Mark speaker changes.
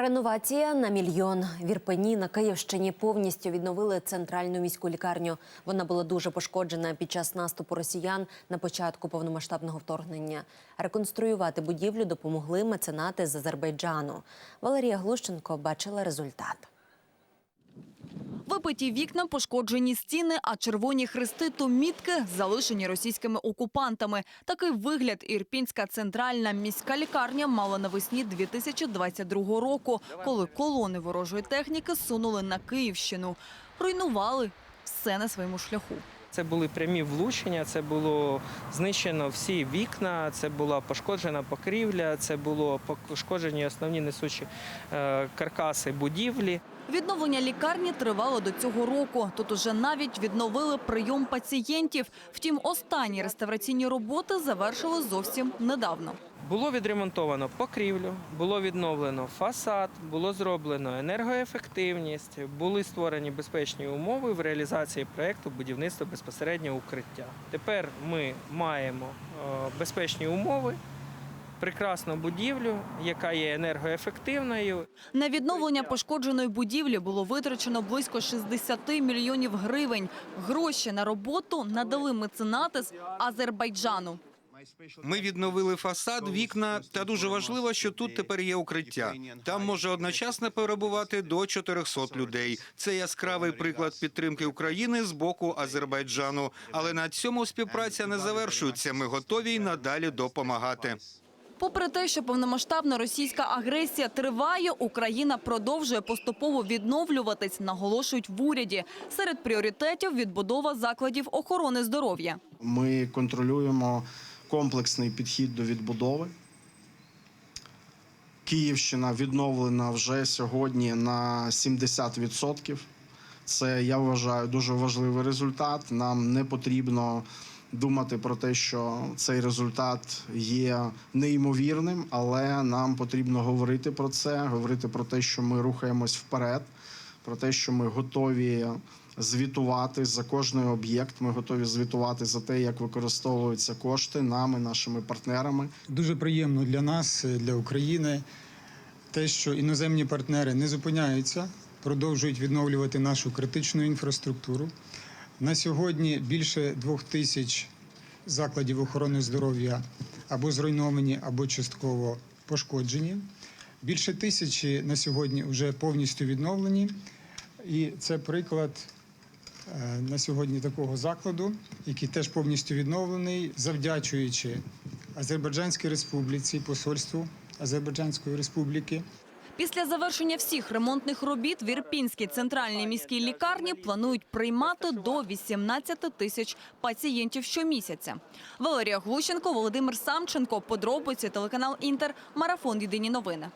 Speaker 1: Реновація на мільйон в Ірпені на Київщині повністю відновили центральну міську лікарню. Вона була дуже пошкоджена під час наступу росіян на початку повномасштабного вторгнення. Реконструювати будівлю допомогли меценати з Азербайджану. Валерія Глущенко бачила результат.
Speaker 2: Випиті вікна, пошкоджені стіни, а червоні хрести то мітки залишені російськими окупантами. Такий вигляд Ірпінська центральна міська лікарня мала навесні 2022 року, коли колони ворожої техніки сунули на Київщину. Руйнували все на своєму шляху.
Speaker 3: Це були прямі влучення, це було знищено всі вікна, це була пошкоджена покрівля, це було пошкоджені основні несучі е, каркаси будівлі.
Speaker 2: Відновлення лікарні тривало до цього року. Тут уже навіть відновили прийом пацієнтів. Втім, останні реставраційні роботи завершили зовсім недавно.
Speaker 3: Було відремонтовано покрівлю, було відновлено фасад, було зроблено енергоефективність, були створені безпечні умови в реалізації проєкту будівництва безпосередньо укриття. Тепер ми маємо е, безпечні умови, прекрасну будівлю, яка є енергоефективною,
Speaker 2: На відновлення пошкодженої будівлі було витрачено близько 60 мільйонів гривень. Гроші на роботу надали меценати з Азербайджану.
Speaker 4: Ми відновили фасад, вікна, та дуже важливо, що тут тепер є укриття. Там може одночасно перебувати до 400 людей. Це яскравий приклад підтримки України з боку Азербайджану. Але на цьому співпраця не завершується. Ми готові й надалі допомагати.
Speaker 2: Попри те, що повномасштабна російська агресія триває, Україна продовжує поступово відновлюватись, наголошують в уряді. Серед пріоритетів відбудова закладів охорони здоров'я.
Speaker 5: Ми контролюємо комплексний підхід до відбудови. Київщина відновлена вже сьогодні на 70%. Це я вважаю дуже важливий результат. Нам не потрібно думати про те, що цей результат є неймовірним, але нам потрібно говорити про це, говорити про те, що ми рухаємось вперед, про те, що ми готові звітувати за кожний об'єкт. Ми готові звітувати за те, як використовуються кошти нами, нашими партнерами.
Speaker 6: Дуже приємно для нас, для України, те, що іноземні партнери не зупиняються, продовжують відновлювати нашу критичну інфраструктуру. На сьогодні більше двох тисяч закладів охорони здоров'я або зруйновані, або частково пошкоджені. Більше тисячі на сьогодні вже повністю відновлені. І це приклад е, на сьогодні такого закладу, який теж повністю відновлений, завдячуючи Азербайджанській республіці, посольству Азербайджанської республіки.
Speaker 2: Після завершення всіх ремонтних робіт в Ірпінській центральній міській лікарні планують приймати до 18 тисяч пацієнтів щомісяця. Валерія Глущенко, Володимир Самченко. Подробиці телеканал Інтер. Марафон. Єдині новини.